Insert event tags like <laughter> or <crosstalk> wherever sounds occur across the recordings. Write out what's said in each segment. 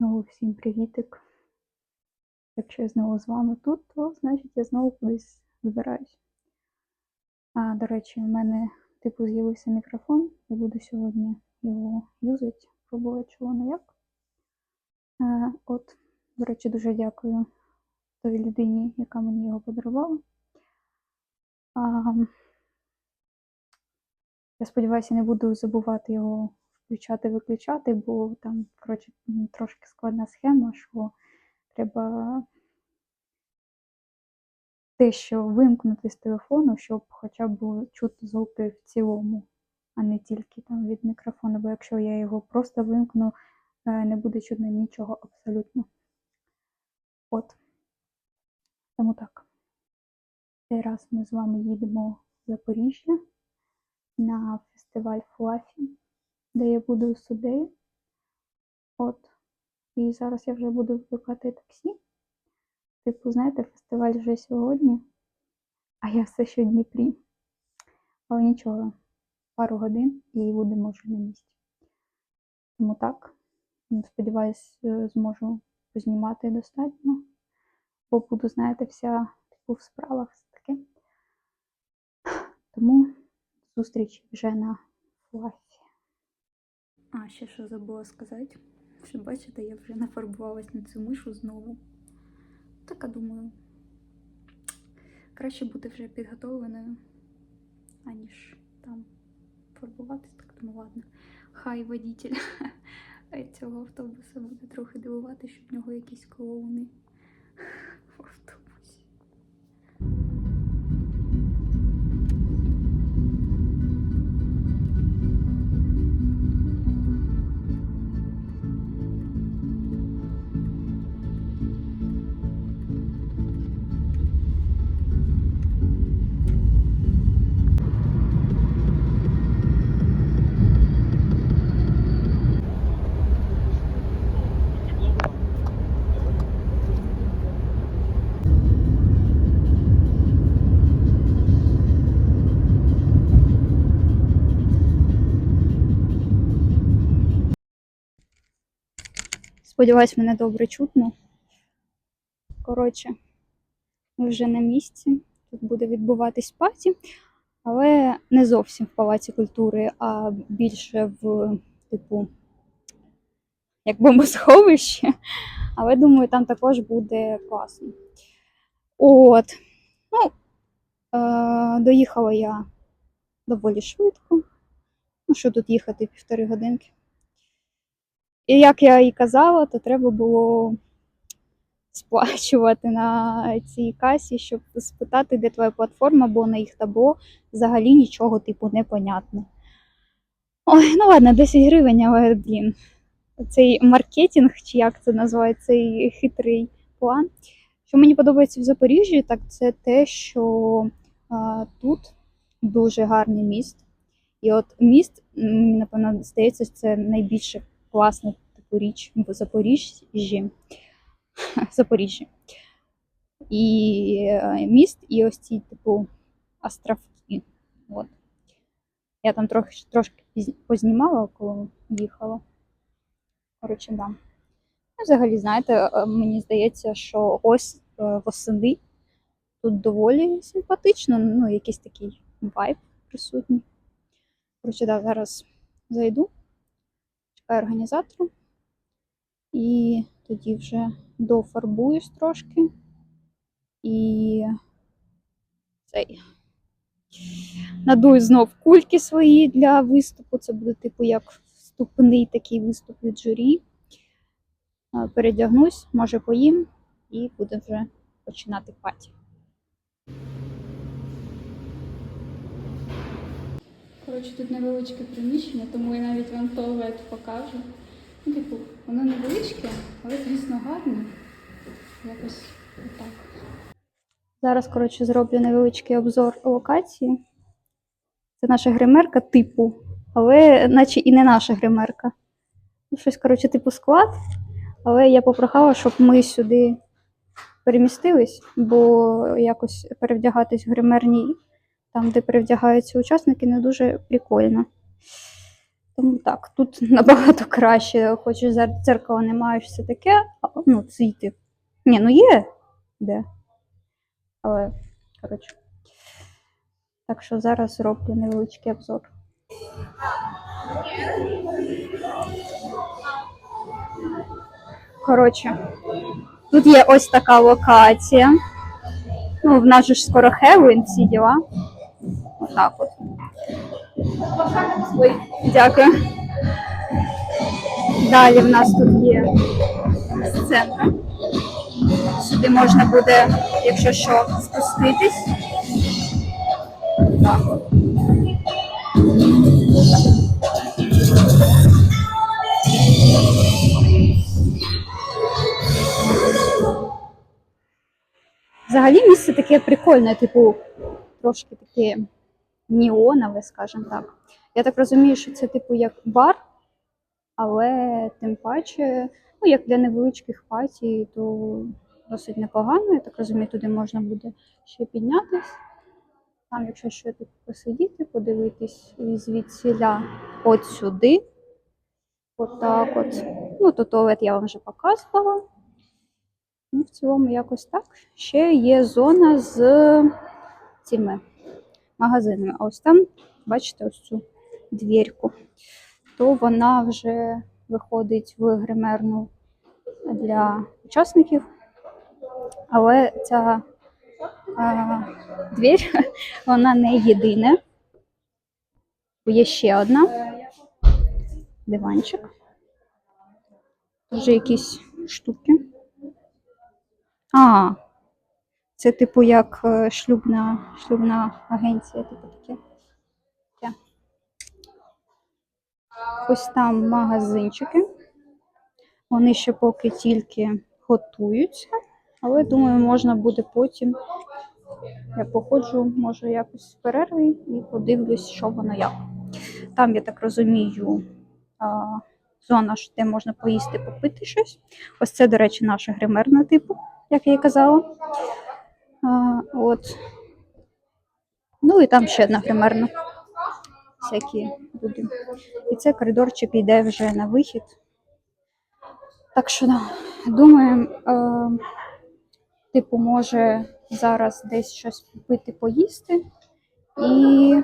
Знову всім привітик. Якщо я знову з вами тут, то значить я знову кудись збираюсь. А, до речі, у мене типу з'явився мікрофон, я буду сьогодні його юзати, пробувати, що воно як. А, от, до речі, дуже дякую той людині, яка мені його подарувала. А, я сподіваюся, не буду забувати його включати-виключати, бо там, коротше, трошки складна схема, що треба дещо вимкнути з телефону, щоб хоча б чути звуки в цілому, а не тільки там від мікрофону, бо якщо я його просто вимкну, е, не буде чутно нічого абсолютно. От. Тому так. Цей раз ми з вами їдемо в Запоріжжя на фестиваль Флафі, де я буду суддею. От. І зараз я вже буду викликати таксі. Типу, знаєте, фестиваль вже сьогодні, а я все ще в Дніпрі. Але нічого, пару годин і будемо вже на місці. Тому так, сподіваюсь, е, зможу познімати достатньо, бо буду, знаєте, вся типу, в справах все таке. Тому зустріч вже на флафі. Ще що забула сказати. Що бачите, я вже нафарбувалась на цю мишу знову. Так, а думаю, краще бути вже підготовленою, аніж там фарбуватись, так думаю, ладно. Хай водитель <laughs> цього автобуса буде трохи дивувати, що в нього якісь клоуни Сподіваюсь, мене добре чутно. Коротше, ми вже на місці. Тут буде відбуватись паті, але не зовсім в Палаці культури, а більше в, типу, як бомбосховище. Але думаю, там також буде класно. От. Ну, е- доїхала я доволі швидко. Ну, що тут їхати півтори годинки. І як я і казала, то треба було сплачувати на цій касі, щоб спитати, де твоя платформа, бо на їх табло взагалі нічого типу не понятно. Ой, ну ладно, 10 гривень, але блін. Цей маркетинг, чи як це називається, цей хитрий план. Що мені подобається в Запоріжжі, так це те, що а, тут дуже гарний міст. І от міст, мені напевно, здається, це найбільше класна типу річ в Запоріжжі. Запоріжжі. І е, міст, і ось ці, типу, островки. От. Я там трохи, трошки познімала, коли їхала. Коротше, да. Ну, взагалі, знаєте, е, мені здається, що ось е, восени тут доволі симпатично, ну, якийсь такий вайб присутній. Коротше, да, зараз зайду, чекаю організатора. І тоді вже дофарбуюсь трошки. І цей. Надую знов кульки свої для виступу. Це буде, типу, як вступний такий виступ від журі. Передягнусь, може поїм, і буде вже починати паті. Коротше, тут невеличке приміщення, тому я навіть вам туалет покажу. Ну, типу, воно невеличке, але, звісно, гарне. Якось отак. Зараз, коротше, зроблю невеличкий обзор локації. Це наша гримерка типу, але наче і не наша гримерка. Ну, щось, коротше, типу склад. Але я попрохала, щоб ми сюди перемістились, бо якось перевдягатись в гримерній, там, де перевдягаються учасники, не дуже прикольно. Тому так, тут <laughs> набагато краще, хоч і зер- дзеркала не маєш все таке, а, ну, цвіти. Ні, ну є де. Але, коротше. Так що зараз роблю невеличкий обзор. Коротше, тут є ось така локація. Ну, в нас же ж скоро Хеллоуін, всі діла. Отак от. Дякую. Далі в нас тут є сценка. Сюди можна буде, якщо що, спуститись. Так. Взагалі місце таке прикольне, типу, трошки таке неонове, скажімо так. Я так розумію, що це типу як бар, але тим паче, ну як для невеличких патій, то досить непогано. Я так розумію, туди можна буде ще піднятись. Там, якщо що, типу, посидіти, подивитись звідсіля от сюди. Отак от. Ну, то туалет я вам вже показувала. Ну, в цілому якось так. Ще є зона з цими магазинами. А ось там, бачите, ось цю двірку. То вона вже виходить в гримерну для учасників. Але ця а, двір, <laughs> вона не єдина. Є ще одна. Диванчик. Вже якісь штуки. А, це типу як е, шлюбна, шлюбна агенція, типу таке. Ось там магазинчики. Вони ще поки тільки готуються, але думаю, можна буде потім. Я походжу, може, якось в перерві і подивлюсь, що воно як. Там, я так розумію, зона, де можна поїсти, попити щось. Ось це, до речі, наша гримерна типу, як я і казала. От. Ну і там ще одна гримерна. Всякі люди. І це коридорчик йде вже на вихід. Так що, думаю, е, типу, може зараз десь щось купити, поїсти. І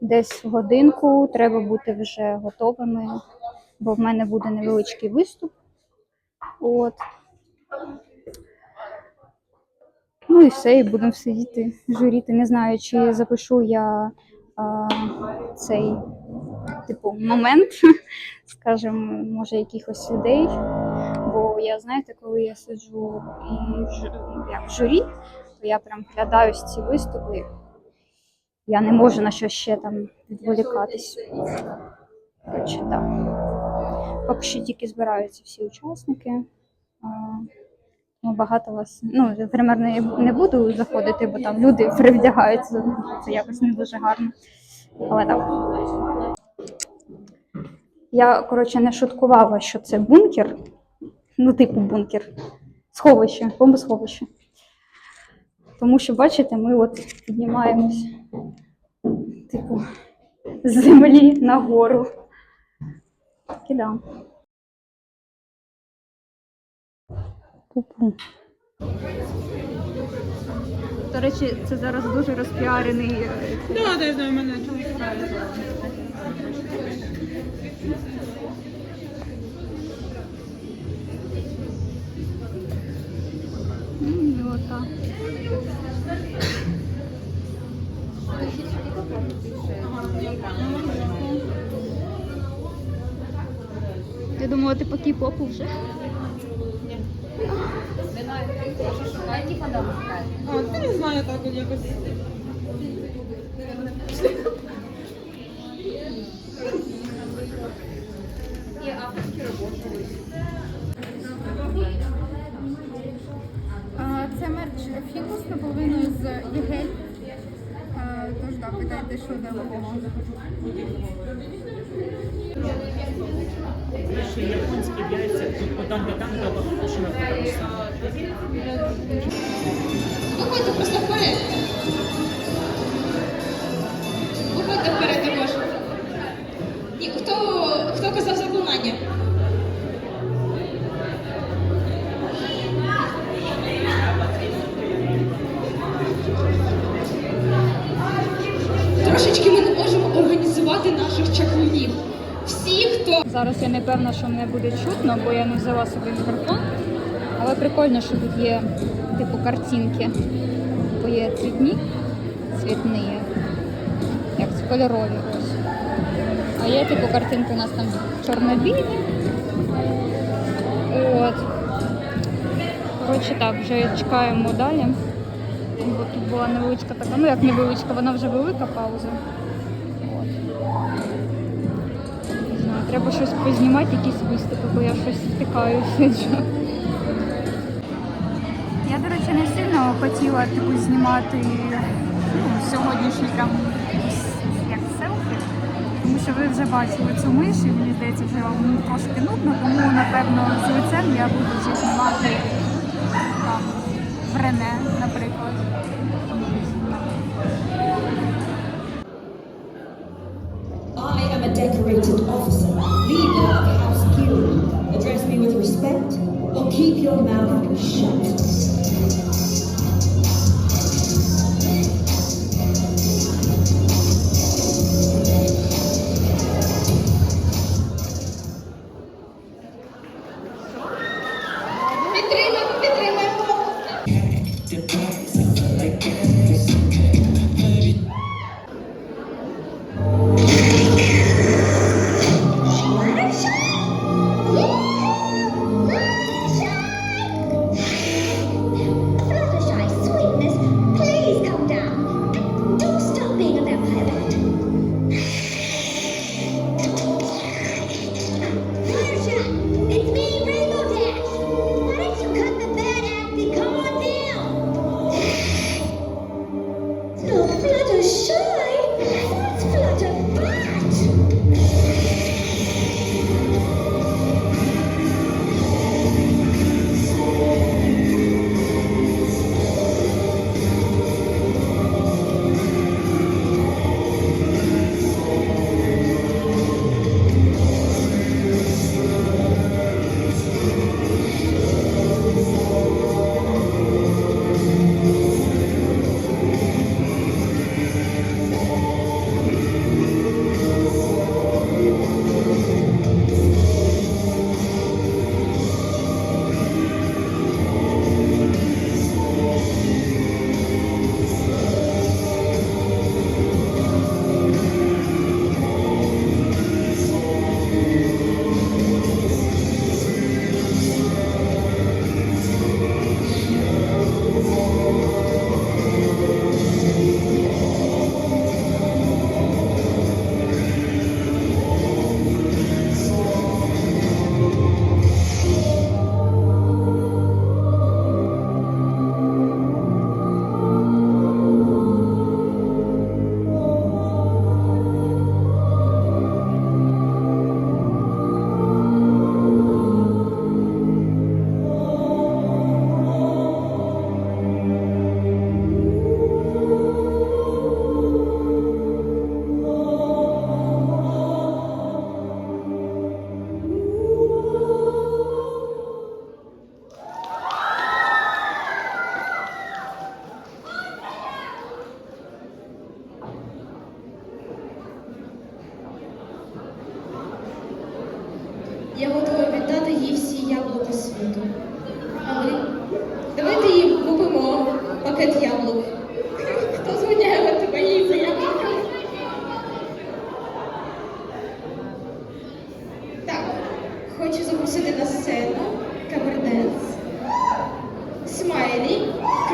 десь годинку треба бути вже готовими, бо в мене буде невеличкий виступ. От. Ну і все, і будемо сидіти, журіти. Не знаю, чи запишу я а, цей типу момент, <laughs> скажімо, може, якихось людей. Бо я знаєте, коли я сиджу і в журі, то я прям вглядаюсь в ці виступи. Я не можу на що ще там відволікатись. Коротше, так. Поки що тільки збираються всі учасники. Ну, багато вас. Ну, в гример не, буду заходити, бо там люди перевдягаються. Це якось не дуже гарно. Але так. Я, коротше, не шуткувала, що це бункер. Ну, типу бункер. Сховище, бомбосховище. Тому що, бачите, ми от піднімаємось, типу, з землі нагору. Так і. Пу-пу. До речі, це зараз дуже розпіарений. е, Да, да, знаю, мене чоловік грає. м, милота. Я думала, ти по кей-попу вже. А, ти не знаю, так от якось. Це мерч фікус наполовину з єгель. Тож так, питайте, що допомога. Ще японські яйця, тут подам там до що ми подивимося. Виходьте просто вперед. Виходьте вперед також. І хто, хто казав заклинання? Трошечки ми не можемо організувати наших чаклунів. Всі, хто зараз я не певна, що мене буде чутно, бо я не взяла собі мікрофон. Але прикольно, що тут є типу картинки. Бо є цвітні, цвітні, як кольорові ось. А є типу картинки у нас там чорно-білі. От. Коротше так, вже чекаємо далі. Бо тут була невеличка така, ну як невеличка, вона вже велика пауза. Не знаю, треба щось познімати, якісь виступи, бо я щось втикаюся. <laughs> хотіла типу, знімати ну, сьогоднішній якийсь як селфі, тому що ви вже бачили цю миш, і мені здається, вже вам трошки нудно, тому напевно з лицем я буду вже знімати там Рене, наприклад. I am decorated officer, leader of House Q. Address me with respect or keep your mouth shut.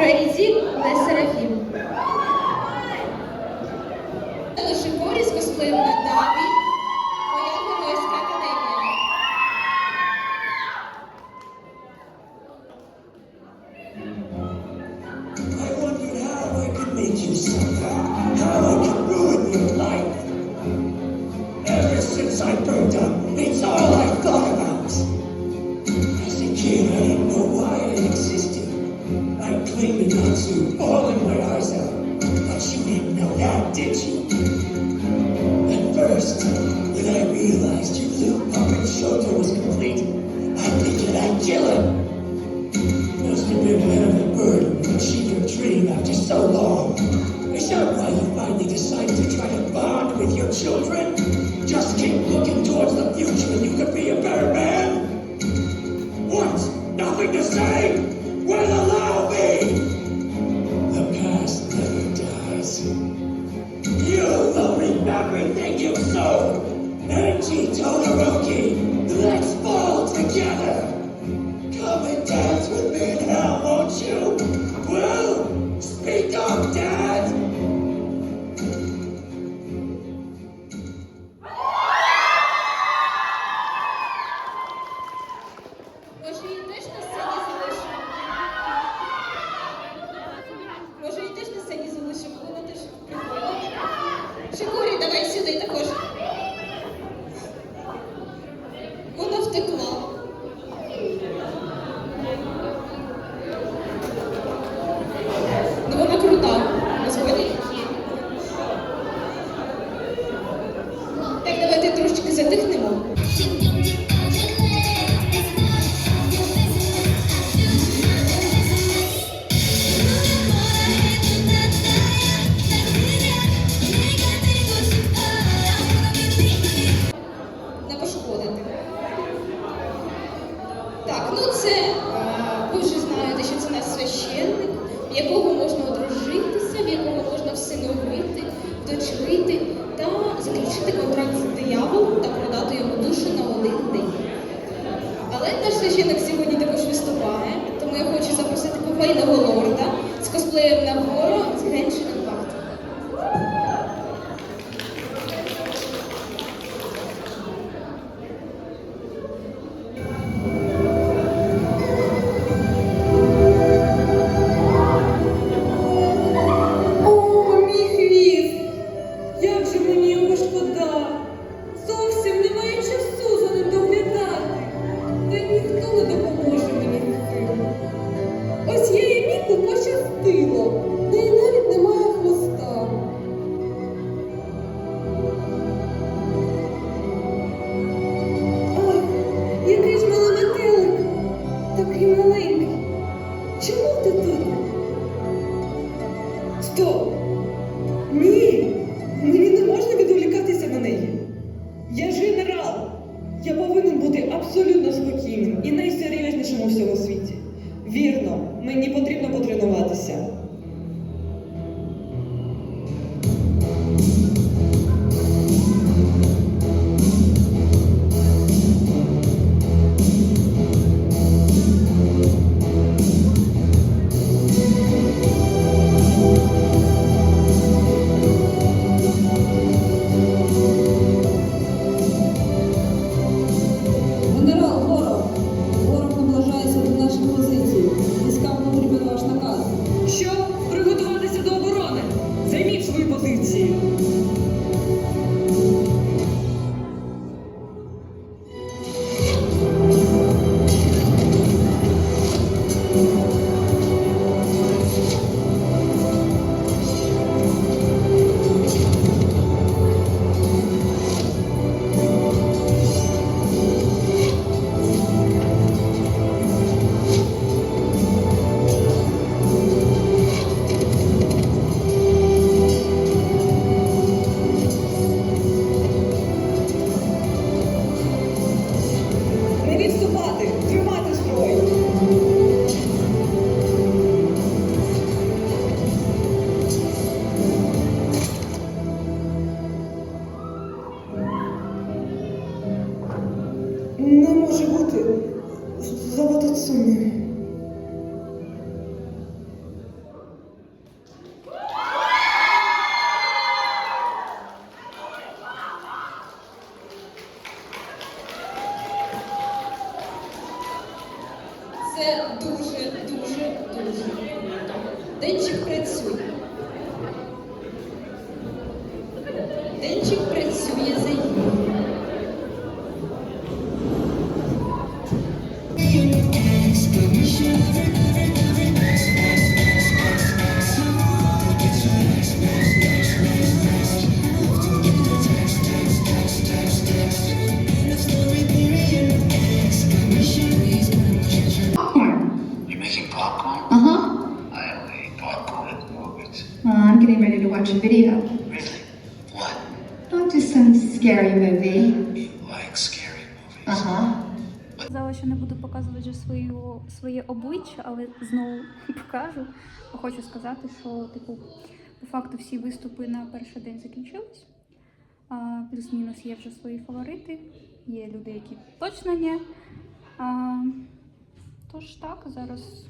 crazy Так, ну це е, ви вже знаєте, що це наш священник, в якого можна одружитися, в якого можна всиновити, дочерити та заключити контракт з дияволом та продати йому душу на один день. Але наш священник сьогодні також виступає, тому я хочу запросити попей на Голову. Popcorn? Uh huh. I only eat popcorn at the movies. Well, I'm getting ready to watch a video. Really? What? Oh, just some scary movie. You like scary movies? Uh huh. Сказала, що не буду показувати вже свою, своє обличчя, але знову <laughs> покажу. Бо Хочу сказати, що типу, по факту всі виступи на перший день закінчились. А, плюс-мінус є вже свої фаворити. Є люди, які точно ні. А, тож так, зараз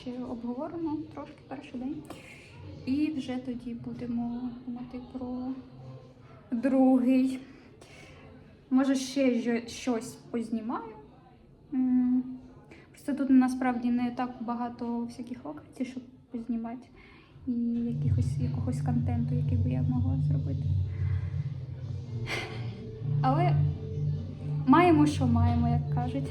ще обговоримо трошки перший день. І вже тоді будемо думати про другий. Може, ще щось познімаю. Просто тут насправді не так багато всяких локацій, щоб познімати. І якихось, якогось контенту, який би я могла зробити. Але маємо, що маємо, як кажуть.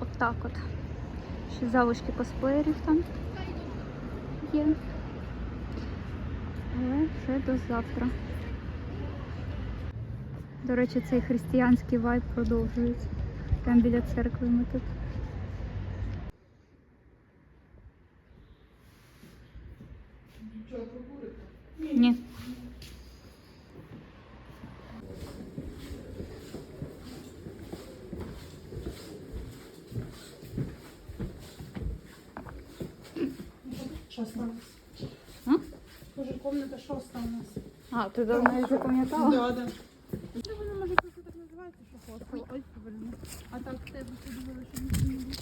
От так от. Ще залишки косплеєрів там є. Але вже до завтра. До речі, цей християнський вайб продовжується. Там біля церкви ми тут. Ні. Шоста. А? Боже, комната шоста у нас. А, ти давно не запам'ятала? Да, да. Ну, воно може просто так називається, що хостел. Ой, блін. А так в тебе подумали, що нічого не буде.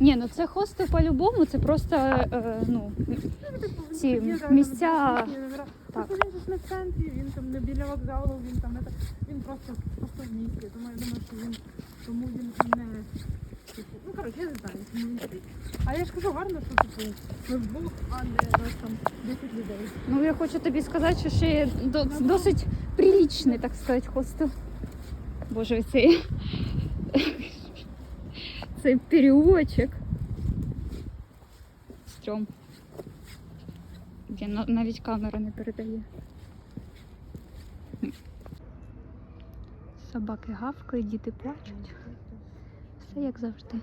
Ні, ну це хостел по-любому, це просто е, ну, ці місця. Так. Так. Він ж не в центрі, він там не біля вокзалу, він там это, він просто, просто в місті. Тому я думаю, що він тому він не. Ну, коротше, я не знаю. А я ж кажу, гарно, що типу, ми а не нас там 10 людей. Ну я хочу тобі сказати, що ще є до- досить прилічний, так сказати, хостел. Боже, цей, цей переулочок. Стрьом. Він на- навіть камера не передає. Собаки гавкають, діти плачуть все як завжди.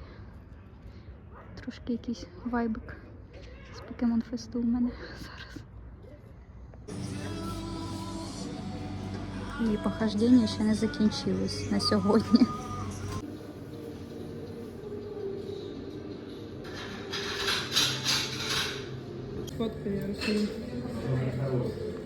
Трошки якийсь вайбик з покемон фесту у мене <laughs> зараз. І похождення ще не закінчилось на сьогодні. Фотку я розумію.